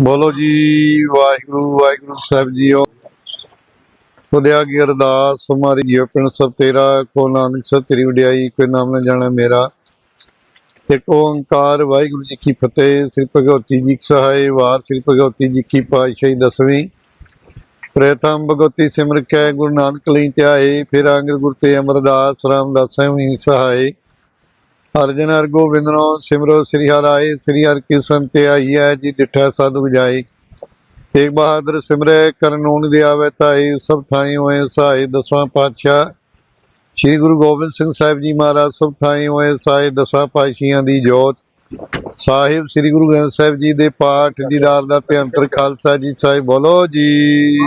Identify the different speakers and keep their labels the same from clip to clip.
Speaker 1: ਬੋਲੋ ਜੀ, ਵਾਹਿਗੁਰੂ ਵਾਹਿਗੁਰੂ ਸਾਹਿਬ ਜੀਓ। ਤੁਧਿਆ ਕੀ ਅਰਦਾਸ ਹਮਾਰੀ ਜੀਵ ਪਿੰਡ ਸਭ ਤੇਰਾ ਕੋ ਨਾਨਕ ਸਭ ਤੇਰੀ ਵਡਿਆਈ, ਕੋਈ ਨਾਮ ਨਾ ਜਾਣਾ ਮੇਰਾ। ਇੱਕ ਓੰਕਾਰ, ਵਾਹਿਗੁਰੂ ਜੀ ਕੀ ਫਤਿਹ, ਸ੍ਰੀ ਭਗਵਤੀ ਜੀ ਕੀ ਸਹਾਇ ਵਾਰ, ਸ੍ਰੀ ਭਗਵਤੀ ਜੀ ਕੀ ਪਾਤਸ਼ਾਹੀ ਦਸਵੀਂ। ਪ੍ਰਥਮ ਭਗਵਤੀ ਸਿਮਰ ਕੈ, ਗੁਰੂ ਨਾਨਕ ਲਈ ਧਿਆਏ, ਫਿਰ ਅੰਗਦ ਗੁਰ ਤੇ ਅਮਰਦਾਸ ਰਾਮਦਾਸ ਵੀ ਸਹਾਇ ਅਰਜਨ ਹਰ ਗੋਬਿੰਦਨੋ ਸਿਮਰੋ ਸ੍ਰੀ ਹਰਾਏ ਸ੍ਰੀ ਹਰਿ ਕ੍ਰਿਸ਼ਨ ਤੇ ਆਈਐ ਜੀ ਡਿਠਾ ਸਾਧੂ ਬਜਾਈ ਤੇਗ ਬਹਾਦਰ ਸਿਮਰੈ ਕਰਨੂਨ ਦੇ ਆਵੇ ਤਾਈ ਸਭ ਥਾਈ ਹੋਏ ਸਹਾਈ ਦਸਵਾਂ ਪਾਤਸ਼ਾਹ। ਸ੍ਰੀ ਗੁਰੂ ਗੋਬਿੰਦ ਸਿੰਘ ਸਾਹਿਬ ਜੀ ਮਹਾਰਾਜ, ਸਭ ਥਾਈ ਹੋਏ ਸਹਾਈ ਦਸਵਾਂ ਪਾਤਸ਼ਾਹਾਂ ਦੀ ਜੋਤ। ਸਾਹਿਬ, ਸ੍ਰੀ ਗੁਰੂ ਗ੍ਰੰਥ ਸਾਹਿਬ ਜੀ ਦੇ ਪਾਠ, ਦੀਦਾਰ ਦਾ ਤੇ ਅੰਤਰ ਖਾਲਸਾ ਜੀ ਸਾਹਿਬ, ਬੋਲੋ ਜੀ।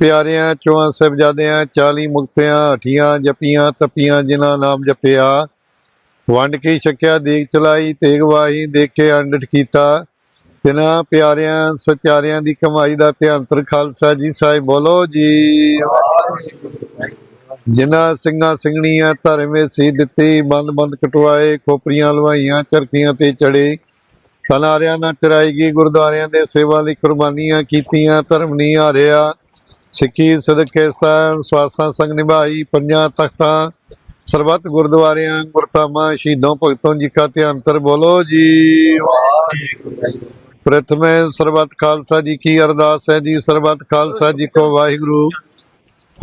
Speaker 1: ਪਿਆਰਿਆਂ, ਚੋਹਾਂ ਸਾਹਿਬਜ਼ਾਦਿਆਂ 40 ਮੁਕਤਿਆਂ ਹਠੀਆਂ ਜਪੀਆਂ, ਤਪੀਆਂ, ਜਿਨ੍ਹਾਂ ਨਾਮ ਜਪਿਆ ਵੰਡ ਕੇ ਛਕਿਆ ਦੇਖ ਚਲਾਈ, ਤੇਗ ਵਾਹੀ, ਦੇਖੇ ਅੰਡਟ ਕੀਤਾ। ਤਿਨਾਂ ਪਿਆਰਿਆਂ, ਸਚਾਰਿਆਂ ਦੀ ਕਮਾਈ ਦਾ ਤੇ ਖਾਲਸਾ ਜੀ ਸਾਹਿਬ ਬੋਲੋ ਜੀ। ਜਿਨ੍ਹਾਂ ਸਿੰਘਾਂ ਸਿੰਘਣੀਆਂ ਧਰਮੇ ਸੀ ਦਿੱਤੀ, ਬੰਦ ਬੰਦ ਕਟਵਾਏ, ਖੋਪਰੀਆਂ ਲਵਾਈਆਂ, ਚਰਖੀਆਂ ਤੇ ਚੜੇ। ਤਨਾਰਿਆਂ ਨਾਲ ਚਰਾਈਗੀ ਗੁਰਦੁਆਰਿਆਂ ਦੇ ਸੇਵਾ ਲਈ ਕੁਰਬਾਨੀਆਂ ਕੀਤੀਆਂ, ਧਰਮ ਨਹੀਂ ਹਾਰਿਆ। ਸਿੱਖੀ ਸਦਕੇ ਸਾਹਿਬ ਸਵਾਸਾਂ ਸੰਗ ਨਿਭਾਈ, ਪੰਜਾਂ ਤਖਤਾਂ ਸਰਬੱਤ ਗੁਰਦੁਆਰਿਆਂ ਗੁਰਤਾਮਾ ਸ਼ਹੀਦੋਂ ਭਗਤੋਂ ਜੀ ਕਾ ਤੇ ਅੰਤਰ ਬੋਲੋ ਜੀ। ਪ੍ਰਥਮੇ ਸਰਬੱਤ ਖਾਲਸਾ ਜੀ ਕੀ ਅਰਦਾਸ ਹੈ ਜੀ, ਸਰਬੱਤ ਖਾਲਸਾ ਜੀ ਕੋ ਵਾਹਿਗੁਰੂ।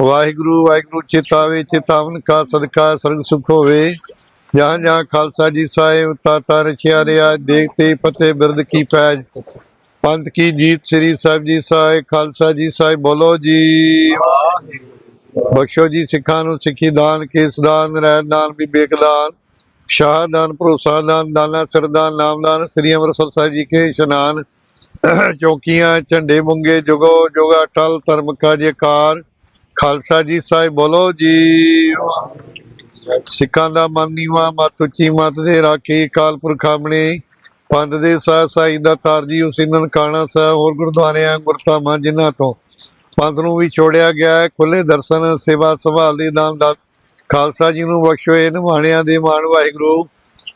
Speaker 1: ਵਾਹਿਗੁਰੂ ਵਾਹਿਗੁਰੂ ਚਿਤਾਵੇ, ਚਿਤਾਵਨ ਕਾ ਸਦਕਾ, ਸਰਗ ਸੁਖ ਹੋਵੇ। ਜਹਾਂ ਜਹਾਂ ਖਾਲਸਾ ਜੀ ਸਾਹਿਬ, ਤਾਤਾ ਰਚਿਆ ਰਿਆ ਦੇਖਤੇ ਪਤੇ ਬਿਰਦ ਕੀ ਪੈਜ। ਪੰਥ ਕੀ ਜੀਤ ਸ੍ਰੀ ਸਾਹਿਬ ਜੀ ਸਾਹਿਬ, ਖਾਲਸਾ ਜੀ ਸਾਹਿਬ ਬੋਲੋ ਜੀ। ਬਖਸ਼ੋ ਜੀ ਸਿੱਖਾਂ ਨੂੰ ਸਿੱਖੀ ਦਾਨ, ਕੇਸ ਦਾਨ ਰਹਿਤ ਦਾਨ ਵਿਵੇਕ ਦਾਨ, ਸ਼ਾਹ ਭਰੋਸਾ ਦਾਨ, ਦਾਨਾ ਸਰਦਾਨ ਨਾਮਦਾਨ ਸ੍ਰੀ ਅੰਮ੍ਰਿਤਸਰ ਸਾਹਿਬ ਜੀ ਕੇ ਇਸ਼ਨਾਨ, ਚੌਕੀਆਂ, ਝੰਡੇ ਮੁੰਗੇ, ਜੁਗੋ ਜੁਗਾ ਟਲ ਧਰਮ ਕਾ ਜੇਕਾਰ ਖਾਲਸਾ ਜੀ ਸਾਹਿਬ ਬੋਲੋ ਜੀ। ਸਿੱਖਾਂ ਦਾ ਮਨ ਨੀਵਾ, ਮਤ ਉੱਚੀ, ਮਤ ਦੇ ਰਾਖੀ ਕਾਲ ਪੁਰਖ ਆਪਣੇ ਦੇ ਸਾਹ ਸਾਈ ਦਾ ਤਾਰਜੀ ਉਸੇ ਨਨਕਾਣਾ ਸਾਹਿਬ ਹੋਰ ਗੁਰਦੁਆਰਿਆਂ, ਗੁਰਧਾਮਾਂ ਜਿਨ੍ਹਾਂ ਤੋਂ ਪੰਥ ਨੂੰ ਵੀ ਛੋੜਿਆ ਗਿਆ ਹੈ। ਖੁੱਲੇ ਦਰਸ਼ਨ, ਸੇਵਾ ਸੰਭਾਲ ਦੇ ਦਾਨ ਦਾ ਖਾਲਸਾ ਜੀ ਨੂੰ ਬਖਸ਼ੋਏ ਇਹ ਨਿਮਾਣਿਆਂ ਦੇ ਮਾਣ ਵਾਹਿਗੁਰੂ,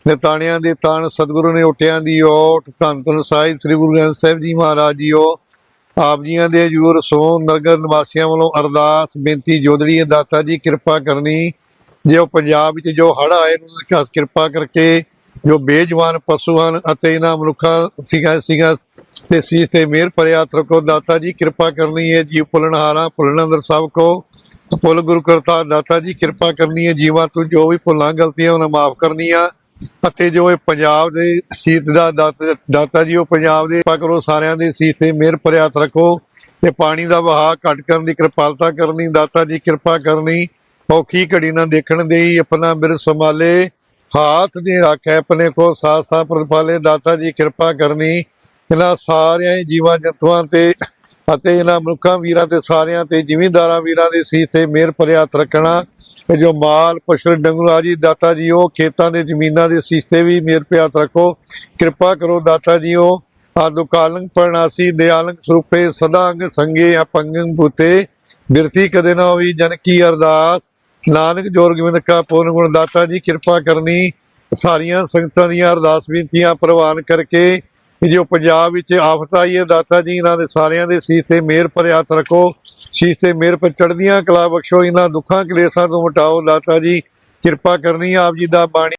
Speaker 1: ਨਿਤਾਣਿਆਂ ਦੇ ਤਾਣ ਸਤਿਗੁਰੂ ਨੇ ਉਠਿਆਂ ਦੀ ਓਟ। ਧੰਨ ਧੰਨ ਸਾਹਿਬ, ਸ੍ਰੀ ਗੁਰੂ ਗ੍ਰੰਥ ਸਾਹਿਬ ਜੀ ਮਹਾਰਾਜ ਜੀਓ। ਆਪ ਜੀਆਂ ਦੇ ਹਜੂਰ ਸੋ ਨਗਰ ਨਿਵਾਸੀਆਂ ਵੱਲੋਂ ਅਰਦਾਸ, ਬੇਨਤੀ, ਜੋਦੜੀ, ਦਾਤਾ ਜੀ, ਕਿਰਪਾ ਕਰਨੀ। ਜੇ ਉਹ ਪੰਜਾਬ ਵਿੱਚ ਜੋ ਹੜ੍ਹ ਆਏ ਨੂੰ ਕਿਰਪਾ ਕਰਕੇ ਜੋ ਬੇਜਵਾਨ ਪਸ਼ੂ ਹਨ ਅਤੇ ਇਹਨਾਂ ਮਨੁੱਖਾਂ, ਸੀਗਾ ਸੀਗਾ ਤੇ ਸੀਸ ਤੇ ਮਿਹਰ ਭਰਿਆ ਹੱਥ ਰੱਖੋ ਦਾਤਾ ਜੀ, ਕਿਰਪਾ ਕਰਨੀ ਹੈ ਜੀ ਭੁੱਲਣਹਾਰਾ ਭੁੱਲਣੰਦਰ ਸਭ ਕੋ। ਭੁੱਲ ਗੁਰੂ ਕਰਤਾ ਦਾਤਾ ਜੀ, ਕਿਰਪਾ ਕਰਨੀ ਹੈ ਜੀਵਾਂ ਤੋਂ, ਜੋ ਵੀ ਭੁੱਲਾਂ ਗਲਤੀਆਂ ਉਹਨਾਂ ਮਾਫ ਕਰਨੀਆਂ। ਅਤੇ ਜੋ ਇਹ ਪੰਜਾਬ ਦੇ ਸੀਤ ਦਾ ਦਾਤਾ ਜੀ, ਉਹ ਪੰਜਾਬ ਦੇ ਕਿਰਪਾ ਕਰੋ, ਸਾਰਿਆਂ ਦੇ ਸੀਤ ਤੇ ਮਿਹਰ ਭਰਿਆ ਰੱਖੋ ਤੇ ਪਾਣੀ ਦਾ ਵਹਾਅ ਘਟ ਕਰਨ ਦੀ ਕਿਰਪਾਲਤਾ ਕਰਨੀ, ਦਾਤਾ ਜੀ, ਕਿਰਪਾ ਕਰਨੀ। ਔਖੀ ਘੜੀ ਨਾ ਦੇਖਣ ਦੇਈ, ਆਪਣਾ ਬਿਰ ਸੰਭਾਲੇ। ਹਾਥ ਦੇ ਰੱਖੈ ਆਪਣੇ ਕੋ ਸਾਥ ਸਾਥ ਪ੍ਰਤਪਾਲੇ ਦਾਤਾ ਜੀ, ਕਿਰਪਾ ਕਰਨੀ। ਇਹਨਾਂ ਸਾਰਿਆਂ ਹੀ ਜੀਵਾਂ ਜੰਤੂਆਂ ਤੇ ਅਤੇ ਇਹਨਾਂ ਮਨੁੱਖਾਂ ਵੀਰਾਂ ਤੇ ਸਾਰਿਆਂ ਤੇ, ਜ਼ਿਮੀਂਦਾਰਾਂ ਵੀਰਾਂ ਦੇ ਸੀਸ ਤੇ ਮਿਹਰ ਭਰਿਆ ਹੱਥ ਰੱਖਣਾ ਤੇ ਜੋ ਮਾਲ ਪਸ਼ੂ ਡੰਗਰੂ ਆਜੀ ਦਾਤਾ ਜੀ, ਉਹ ਖੇਤਾਂ ਦੇ ਜ਼ਮੀਨਾਂ ਦੇ ਸੀਸ ਤੇ ਵੀ ਮਿਹਰ ਭਰਿਆ ਰੱਖੋ। ਕਿਰਪਾ ਕਰੋ ਦਾਤਾ ਜੀ, ਉਹ ਆਦੁ ਕਾਲੰਗ ਪਰਨਾਸੀ ਦਿਆਲੰਗ ਸਰੂਪੇ, ਸਦਾ ਅੰਗ ਸੰਗੇ, ਅਪੰਗੰ ਬੂਤੇ ਬਿਰਤੀ ਕਦੇ ਨਾ ਹੋਈ, ਜਨ ਕੀ ਅਰਦਾਸ। ਨਾਨਕ ਜੋਰ ਗੋਬਿੰਦ ਕਾ ਪੂਰਨ ਗੁਣ, ਦਾਤਾ ਜੀ, ਕਿਰਪਾ ਕਰਨੀ। ਸਾਰੀਆਂ ਸੰਗਤਾਂ ਦੀਆਂ ਅਰਦਾਸ ਬੇਨਤੀਆਂ ਪ੍ਰਵਾਨ ਕਰਕੇ ਕਿ ਜੋ ਪੰਜਾਬ ਵਿੱਚ ਆਫਤ ਆਈ ਹੈ ਦਾਤਾ ਜੀ ਇਹਨਾਂ ਦੇ ਸਾਰਿਆਂ ਦੇ ਸੀਸ ਤੇ ਮਿਹਰ ਭਰਿਆ ਹੱਥ ਰੱਖੋ। ਸੀਸ ਤੇ ਮਿਹਰ ਪਰ ਚੜ੍ਹਦੀਆਂ ਕਲਾ ਬਖਸ਼ੋ। ਇਹਨਾਂ ਦੁੱਖਾਂ, ਕਲੇਸ਼ਾਂ ਤੋਂ ਮਟਾਓ। ਦਾਤਾ ਜੀ ਕਿਰਪਾ ਕਰਨੀ, ਆਪ ਜੀ ਦਾ ਬਾਣੀ